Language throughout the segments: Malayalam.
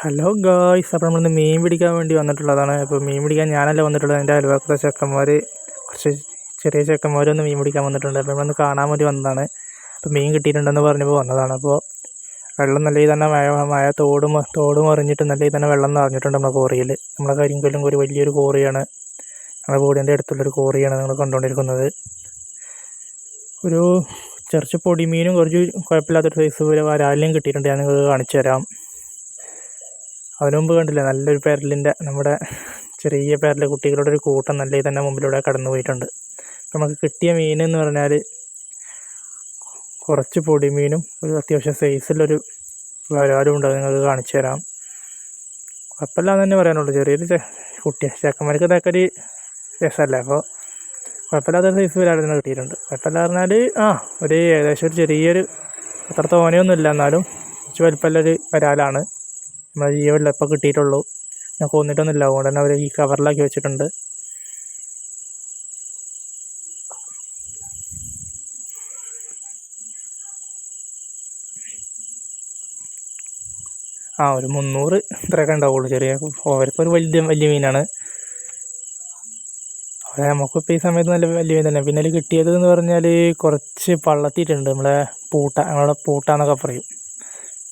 ഹലോ ഗായ്സ് അപ്പോൾ നമ്മളിന്ന് മീൻ പിടിക്കാൻ വേണ്ടി വന്നിട്ടുള്ളതാണ്. അപ്പോൾ മീൻ പിടിക്കാൻ ഞാനല്ല വന്നിട്ടുള്ളത്. എന്റെ അയൽവാക്കത്തെ ചെക്കന്മാർ കുറച്ച് ചെറിയ ചെക്കന്മാരൊന്ന് മീൻ പിടിക്കാൻ വന്നിട്ടുണ്ട്. അപ്പോൾ നമ്മളൊന്ന് കാണാൻ വേണ്ടി വന്നതാണ്. അപ്പോൾ മീൻ കിട്ടിയിട്ടുണ്ടെന്ന് പറഞ്ഞപ്പോൾ വന്നതാണ്. അപ്പോൾ വെള്ളം നല്ല തന്നെ മഴ മഴ തോടും തോടും മറിഞ്ഞിട്ട് നല്ല തന്നെ വെള്ളം നിറഞ്ഞിട്ടുണ്ട് നമ്മുടെ കോറിയിൽ നമ്മളെ കരിങ്കല്ലും ഒരു വലിയൊരു കോറിയാണ് നമ്മുടെ വീടിന്റെ അടുത്തുള്ളൊരു കോറിയാണ് നിങ്ങൾ കണ്ടുകൊണ്ടിരിക്കുന്നത്. ഒരു കുറച്ച് പൊടിമീനും കുറച്ച് കുഴപ്പമില്ലാത്തൊരു സൈസ് പോലെ വരാലിനും കിട്ടിയിട്ടുണ്ട്. ഞാൻ നിങ്ങൾക്ക് കാണിച്ചു തരാം അതിനു മുമ്പ് കണ്ടില്ല നല്ലൊരു പെരലിന്റെ നമ്മുടെ ചെറിയ പെരലെ കുട്ടികളുടെ ഒരു കൂട്ടം നല്ല തന്നെ മുമ്പിലൂടെ കടന്നു പോയിട്ടുണ്ട്. അപ്പം നമുക്ക് കിട്ടിയ മീൻ എന്ന് പറഞ്ഞാൽ കുറച്ച് പൊടിമീനും ഒരു അത്യാവശ്യം സൈസിലൊരു വരാലും ഉണ്ട് അത് നിങ്ങൾക്ക് കാണിച്ചു തരാം. കുഴപ്പമില്ലാന്ന് തന്നെ പറയാനുള്ളൂ ചെറിയൊരു കുട്ടി ചെക്കന്മാർക്ക് ഇതൊക്കെ ഒരു രസമല്ലേ? അപ്പോൾ കുഴപ്പമില്ലാത്ത സൈസ് വരാലും കിട്ടിയിട്ടുണ്ട്. കുഴപ്പമില്ല പറഞ്ഞാൽ ആ ഒരു ഏകദേശം ഒരു ചെറിയൊരു അത്ര തോനെയൊന്നുമില്ല എന്നാലും കുറച്ച് വലിപ്പമുള്ളൊരു വരാലാണ് നമ്മുടെ ജീവനിൽ ഇപ്പോൾ കിട്ടിയിട്ടുള്ളൂ. ഞാൻ കൊന്നിട്ടൊന്നുമില്ല അതുകൊണ്ട് തന്നെ അവർ ഈ കവറിലാക്കി വെച്ചിട്ടുണ്ട്. ആ ഒരു മുന്നൂറ് ഇത്രയൊക്കെ ഉണ്ടാവുള്ളൂ ചെറിയ അവരിപ്പോൾ ഒരു വലിയ വലിയ മീനാണ്. അവിടെ നമുക്കിപ്പോൾ ഈ സമയത്ത് നല്ല വലിയ മീൻ തന്നെ. പിന്നെ അതിൽ കിട്ടിയത് എന്ന് പറഞ്ഞാൽ കുറച്ച് പള്ളത്തിയിട്ടുണ്ട് നമ്മളെ പൂട്ട നമ്മളെ പൂട്ട എന്നൊക്കെ പറയും.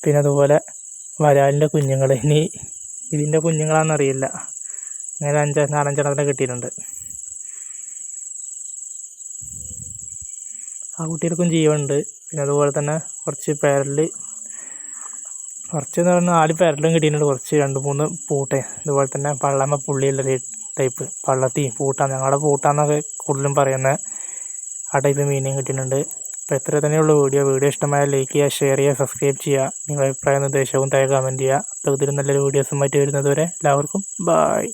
പിന്നെ അതുപോലെ വരാലിന്റെ കുഞ്ഞുങ്ങൾ ഇനി ഇതിന്റെ കുഞ്ഞുങ്ങളാണെന്നറിയില്ല. അങ്ങനെ അഞ്ച് നാലഞ്ചെണ്ണത്തിനെ കിട്ടിയിട്ടുണ്ട്. ആ കുട്ടികൾക്കും ജീവനുണ്ട്. പിന്നെ അതുപോലെ തന്നെ കുറച്ച് പേരൽ കുറച്ച് എന്ന് പറഞ്ഞാൽ നാല് പേരലും കിട്ടിയിട്ടുണ്ട്. കുറച്ച് രണ്ട് മൂന്ന് പൂട്ടേ. അതുപോലെ തന്നെ പള്ളമ്മ പുള്ളിയുള്ളൊരു ടൈപ്പ്. പള്ളത്തി പൂട്ടാണ്. ഞങ്ങളുടെ പൂട്ടാന്നൊക്കെ കൂടുതലും പറയുന്നത് ആ ടൈപ്പ് മീനും കിട്ടിയിട്ടുണ്ട്. അപ്പോൾ ഇത്ര തന്നെയുള്ളൂ. വീഡിയോ വീഡിയോ ഇഷ്ടമായ ലൈക്ക് ചെയ്യുക ഷെയർ ചെയ്യുക സബ്സ്ക്രൈബ് ചെയ്യുക. നിങ്ങളുടെ അഭിപ്രായ നിർദ്ദേശവും താഴെ കമന്റ് ചെയ്യുക. അപ്പോൾ ഇതിലും നല്ലൊരു വീഡിയോസുമായിട്ട് വരുന്നതുവരെ എല്ലാവർക്കും ബായ്